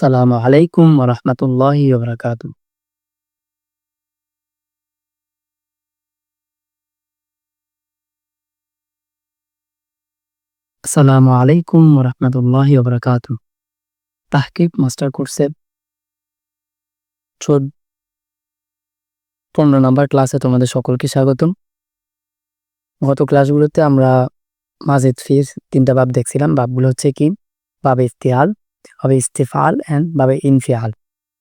আসসালামু আলাইকুম রহমতুল্লাহি ওবরাকাতু আসসালামু আলাইকুম রহমতুল্লাহি ওবরাকাতু তাহকিব মাস্টার কোর্সে চোদ্দ, পনেরো নম্বর ক্লাসে তোমাদের সকলকে স্বাগতম। গত ক্লাসগুলোতে আমরা মাজিদ ফির তিনটা বাব দেখছিলাম। বাবগুলো হচ্ছে কি? বাবে ইফতিহাল বাবে ইস্তেফাল অ্যান্ড বাবে ইনফিয়াল।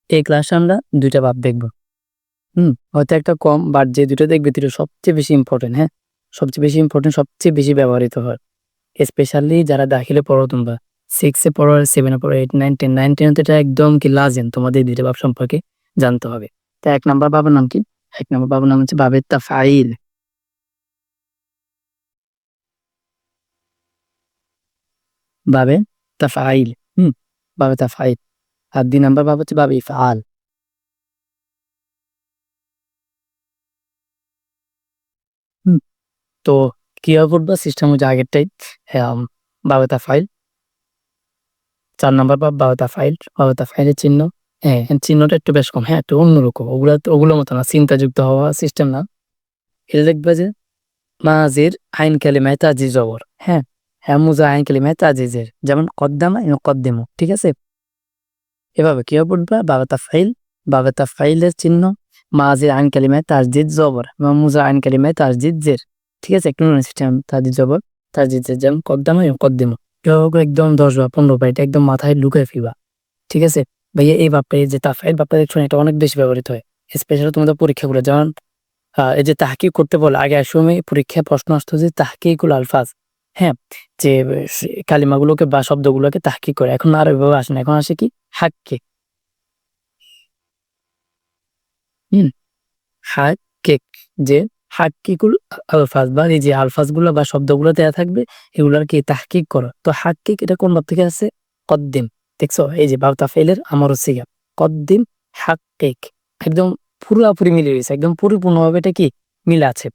এই ক্লাসে আমরা দুইটা বাব দেখব। হুম, হয়তো একটা কম বাট যে দুটো দেখবে দুটো সবচেয়ে বেশি ইম্পর্টেন্ট হ্যাঁ? সবচেয়ে বেশি ইম্পর্টেন্ট সবচেয়ে বেশি ব্যবহৃত হয়। স্পেশালি যারা দাখিলে পড়ো তোমরা। সিক্সে পড়ো সেভেনে পড়ো eight nine ten nine ten এটা একদম কি লাজেন, তোমাদের দুইটা বাব সম্পর্কে জানতে হবে। তা এক নম্বর বাবার নাম কি? এক নম্বর বাবার নাম হচ্ছে বাবের ফাইল বাবে তাফাইল। হুম বাবে তাফাইল আর দুই নাম্বার ভাব হচ্ছে বাবে ইফআল তো কীভাবে পড়বা সিস্টেম হচ্ছে আগেরটাই বাবে তাফাইল চার নাম্বার বা বাবে তাফাইল বাবে তাফাইলের চিহ্ন হ্যাঁ চিহ্নটা একটু বেশ কম হ্যাঁ একটু অন্যরকম, ওগুলো ওগুলো মতো না, চিন্তাযুক্ত হওয়া সিস্টেম না। এটা দেখবে যে মাজির আইন কালিমায় তাজি জবর হ্যাঁ হ্যাঁ মুজা আইন কালিমায় তাজিজের। যেমন কদ্দামা এবং কদ্দিমু, ঠিক আছে? এভাবে কি পড়বা বাবা ফাইল বাবা ফাইলের চিহ্ন মাজির আইন কালিমায় তারজিদ জবর এবং মুজা আইন কালিমায় তারজিদ জের, ঠিক আছে? একটু সিস্টেম তারজিদ জবর তারজিদ জের, যেমন কদ্দামা এবং কদ্দিমু। একদম দশ বা পনেরো বা এটা একদম মাথায় লুকায় ফিবা ঠিক আছে? ভাইয়া, এই বাপ্পা যে তাফাইল বাপ্পা দেখছ এটা অনেক বেশি ব্যবহৃত হয় স্পেশালি তোমাদের পরীক্ষাগুলো। যেমন এই যে তাহকি করতে বলে, আগে সময় পরীক্ষায় প্রশ্ন আসতো যে তাহকিকুল আলফাজ হ্যাঁ যে কালিমাগুলোকে বা শব্দগুলোকে তাহকি করে। এখন আর ওইভাবে আসে না। এখন আসে কি? হাক্কে। হুম। হাক্কেক যে, হাক্কিকুল আলফাজ বা এই যে আলফাজগুলো বা শব্দগুলো দেওয়া থাকবে এগুলোর কি তাহকিক করো। তো হাক্কিক এটা কোন ভাব থেকে আছে কদ্দিম। দেখছ? এই যে বাবতা ফেলের আমারও সিগা। কদ্দিম, হাক্কিক। একদম পুরোপুরি মিলে রয়েছে একদম পরিপূর্ণভাবে এটা কি? মিলে আছে।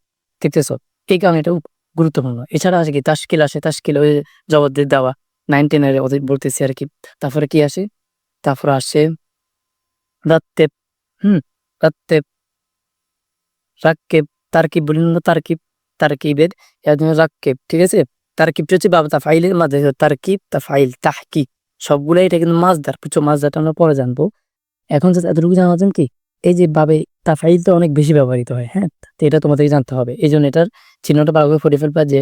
দেখতেছো? এই কারণে এটা গুরুত্বপূর্ণ। এছাড়া আছে কি তাস্কিল আসে তাস্কিল ওই জবাবদের দেওয়া। নাইন টেনের ওদের বলতেছি আর কি। তারপরে কি আসে? তারপরে আসে রাত্তেব হুম রাত্তেব রাক্কেব তারকিব বলেন না, তারকিব, তারকিবের রাক্কেব ঠিক আছে? তারকিবটা হচ্ছে বাবা, তা ফাইলের মাঝে তারকিব, তা ফাইল তাহকি সবগুলো এটা কিন্তু মাছদার বুঝছ মাছদারটা আমরা পরে জানব। এখন এতটুকু জানা যান কি? এই যে বাবে তা অনেক বেশি ব্যবহৃত হয় হ্যাঁ? তো এটা তোমাদেরকে জানতে হবে। এই জন্য এটার চিহ্নটা ভালো করে ফুটে ফেলবা যে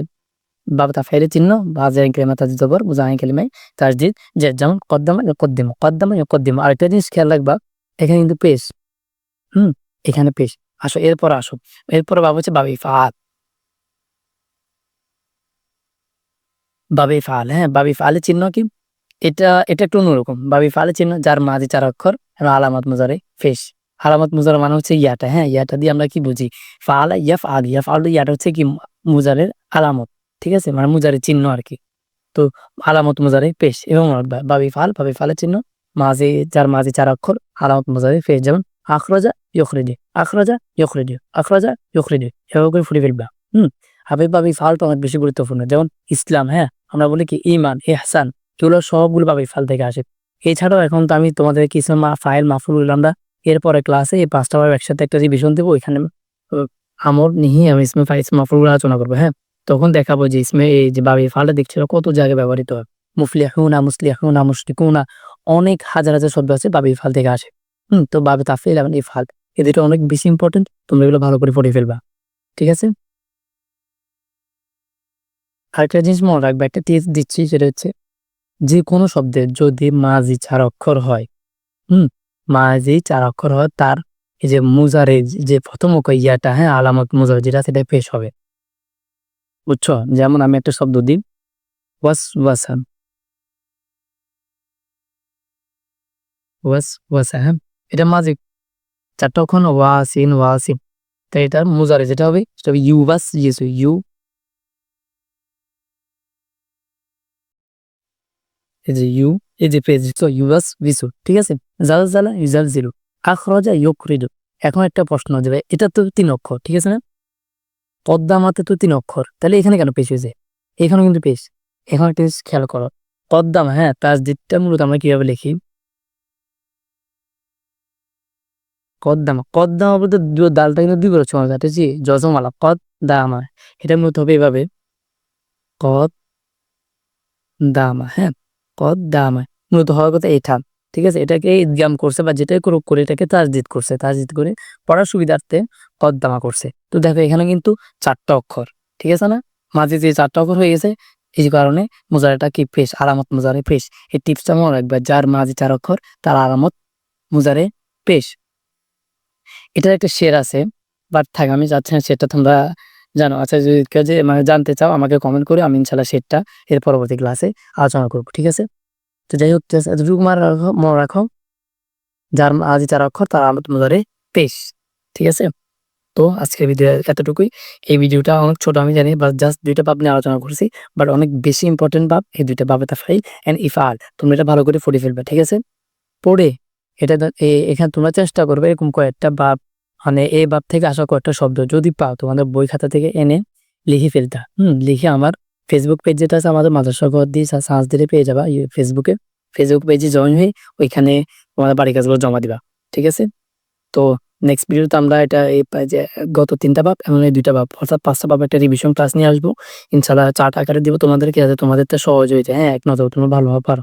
বাবা তা ফাইলের চিহ্ন, বা যে কেলিমা তাজিদ জবর বুঝাই কেলিমাই তাজদিদ যে যেমন কদ্দামা কদ্দিম কদ্দামা কদ্দিম। আরেকটা জিনিস খেয়াল রাখবা, এখানে কিন্তু পেশ, হুম? এখানে পেশ। আসো, এরপর আসো। এরপর বাবা হচ্ছে বাবি ফাল। বাবি ফাল হ্যাঁ? বাবি ফালের চিহ্ন কি? এটা এটা একটু অন্যরকম। বাবি ফালের চিহ্ন, যার মাঝে চার অক্ষর, এবং আলামত মজারে ফেস আলামত মুজার মানে হচ্ছে ইয়াটা হ্যাঁ? ইয়াটা দিয়ে আমরা কি বুঝি? ফালা ইয়াফ আল ইয়াফ আল ইয়াটা হচ্ছে কি মুজারের আলামত, ঠিক আছে? মানে মুজারের চিহ্ন আর কি। তো আলামত মুজারে পেশ, এবং বাবি ফাল বাবি ফালের চিহ্ন, মাঝে যার মাঝে চার অক্ষর, আলামত মুজারে ফেস যেমন আখরাজা ইয়খরিডি আখরাজা ইয়খরিডি আখরাজা ইয়খরিডি এভাবে করে ফুটে ফেলবা, হুম? হাবিব, বাবি ফালটা অনেক বেশি গুরুত্বপূর্ণ, যেমন ইসলাম হ্যাঁ? আমরা বলি কি ইমান এহসান এগুলো সবগুলো বাবি ফাল থেকে আসে। এছাড়াও এখন তো আমি তোমাদের কিছু মা, ফাইল মাফুল আমরা এরপরে ক্লাসে এই পাঁচটা বার একসাথে একটা রিভিশন দেবো, ওইখানে আমর, নিহি, আমি ইসমে ফাইল মাফুলগুলো আলোচনা করব হ্যাঁ? তখন দেখাবো যে ইসমে এই যে বাবি ফালটা দেখছিল কত জায়গায় ব্যবহৃত হয়। মুফলিয়াহুনা মুসলিয়াহুনা মুসলিকুনা অনেক হাজার হাজার শব্দ আছে বাবি ফাল থেকে আসে। হুম, তো বাবে তাফিল এবং ইফাল এই দুটো অনেক বেশি ইম্পর্টেন্ট তোমরা এগুলো ভালো করে পড়ে ফেলবা। ঠিক আছে? আরেকটা জিনিস মনে রাখবে, একটা টেস্ট দিচ্ছি, সেটা হচ্ছে, যে কোনো শব্দের যদি মাঝি চার অক্ষর হয়, হুম মাঝি চার অক্ষর হয় তার এই যে মুজারে যে প্রথম ইয়াটা হ্যাঁ আলামত মুজার, যেটা সেটা পেশ হবে। বুঝছ? যেমন আমি একটা শব্দ দিই ওয়াস ওয়াসান ওয়াস ওয়াসা হ্যাঁ এটা মাঝে, চারটা অক্ষর ওয়াসিন ওয়াসিন। তাই এটা মুজারে, যেটা হবে, সেটা হবে ইউ, বাস ইয়েসু ইউ। এই যে ইউ এই যে পেজ তো ইউবাস বিসু ঠিক আছে? জাল জালা ইউজাল জিরু আখরজা ইয়করিদু এখন একটা প্রশ্ন দেবে এটা তো তিন অক্ষর, ঠিক আছে না? পদ্মামাতে তো তিন অক্ষর, তাহলে এখানে কেন পেশ হয়েছে? এখানে কিন্তু পেশ এখন একটা খেয়াল করো পদ্মামা হ্যাঁ যেটা মূলত আমরা কীভাবে লিখি? কদ্দামা কদ্দামা বলতে দালটা কিন্তু দুই করে ছোঁয়া যাচ্ছে যজমালা কদ দামা এটা মূলত হবে এভাবে কদ দামা হ্যাঁ কদ দামা মূলত হওয়ার কথা এটা, ঠিক আছে? এটাকে ইদগাম করছে বা যেটাই করুক করে এটাকে তাজদিদ করছে। তাজদিদ করে পড়ার সুবিধার্থে কদ্দামা করছে। তো দেখো, এখানে কিন্তু চারটা অক্ষর, ঠিক আছে না? মাঝে যে চারটা অক্ষর হয়ে গেছে, এই কারণে মুজারাটা কি ফ্রেশ আরামত মুজারে ফ্রেশ এই টিপসটা মনে রাখবে, যার মাঝে চার অক্ষর, তার আরামত মুজারে পেশ। এটার একটা শের আছে, বাট থাক, আমি চাচ্ছি না সেটা তোমরা জানো আচ্ছা যদি যে মানে জানতে চাও, আমাকে কমেন্ট করে আমি ইনশাল্লাহ শেরটা এর পরবর্তী ক্লাসে আলোচনা করব, ঠিক আছে? তো যাই হোক এতটুকু মনে রাখো মনে রাখো, যার মাঝে চার অক্ষর, তার আরামত ধরে পেশ, ঠিক আছে? তো আজকের ভিডিও এতটুকুই। এই ভিডিওটা অনেক ছোট, আমি জানি বা জাস্ট দুইটা ভাব নিয়ে আলোচনা করছি বাট অনেক বেশি ইম্পর্টেন্ট ভাব, এই দুইটা ভাবে ফাইল অ্যান্ড ইফ আর তোমরা এটা ভালো করে পড়ে ফেলবে, ঠিক আছে? পড়ে, এটা এখানে তোমরা চেষ্টা করবে এরকম কয়েকটা ভাব মানে এই ভাব থেকে আসা কয়েকটা শব্দ যদি পাও, তোমাদের বই খাতা থেকে এনে লিখে ফেলতা। হুম, লিখে আমার ফেসবুক পেজ যেটা আছে, আমাদের মাদ্রাসা ঘর দিয়ে সার্চ দিলে পেয়ে যাবা ফেসবুকে ফেসবুক পেজে জয়েন হয়ে ওইখানে তোমাদের বাড়ির কাজগুলো জমা দিবা, ঠিক আছে? তো নেক্সট ভিডিওতে আমরা এটা এই যে গত তিনটা ভাব এবং এই দুইটা ভাব অর্থাৎ পাঁচটা বাপ একটা রিভিশন ক্লাস নিয়ে আসব। ইনশাল্লাহ চার্ট আকারে দিব তোমাদেরকে, যাতে তোমাদের তো সহজ হয়ে যায়। হ্যাঁ এক নজর তোমরা ভালোভাবে পারো।